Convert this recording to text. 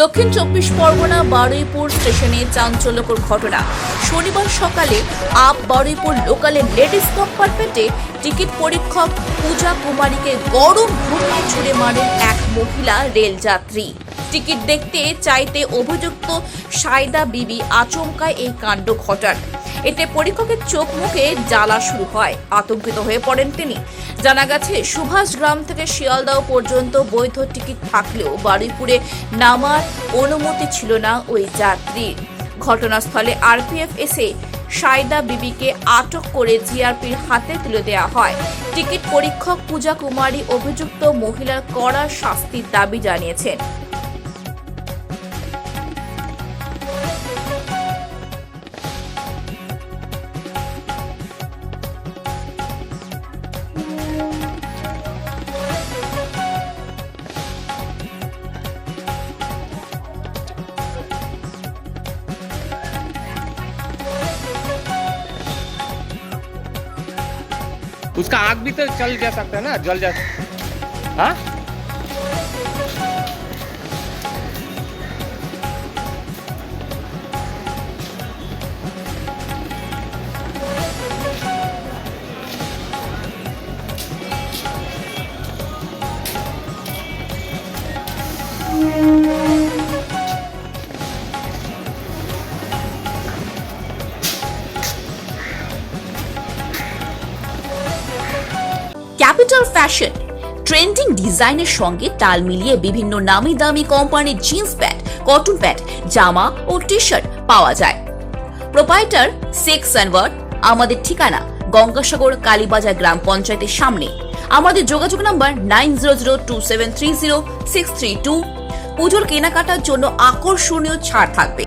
দক্ষিণ চব্বিশ পরগনা বারুইপুর স্টেশনে চাঞ্চল্যকর ঘটনা। শনিবার সকালে আপ বারুইপুর লোকালের লেডিস কম্পার্টমেন্টে টিকিট পরীক্ষক পূজা কুমারীকে গরম ঘুমিয়ে ছুড়ে মারেন এক মহিলা রেলযাত্রী টিকিট দেখতে চাইতে অভিযুক্ত সাইদা বিবি আচমকায় এই কাণ্ড ঘটান। এতে পরীক্ষকের চোখ মুখে জ্বালা শুরু হয়। আতঙ্কিত হয়ে পড়েন তিনি। জানা গেছে, সুভাষ গ্রাম থেকে শিয়ালদাহ পর্যন্ত বৈধ টিকিট থাকলেও বারুইপুরে নামার অনুমতি ছিল না ওই যাত্রীর। ঘটনাস্থলে আরপিএফ এসে সাইদা বিবিকে আটক করে জিআরপির হাতে তুলে দেওয়া হয়। টিকিট পরীক্ষক পূজা কুমারী অভিযুক্ত মহিলার কড়া শাস্তির দাবি জানিয়েছেন। उसका आग भी तो चल जा सकता है ना जल जा हाँ? Capital fashion. ট্রেন্ডিং ডিজাইনের সঙ্গে তাল মিলিয়ে বিভিন্ন নামি দামি কোম্পানির জিন্স প্যান্ট, কটন প্যান্ট, জামা ও টি শার্ট পাওয়া যায়। প্রোপাইটার সেক্স অ্যান্ড আমাদের ঠিকানা গঙ্গাসাগর কালীবাজার গ্রাম পঞ্চায়েতের সামনে। আমাদের যোগাযোগ number nine zero zero two seven three zero six three two. পুজোর কেনাকাটার জন্য আকর্ষণীয় ছাড় থাকবে।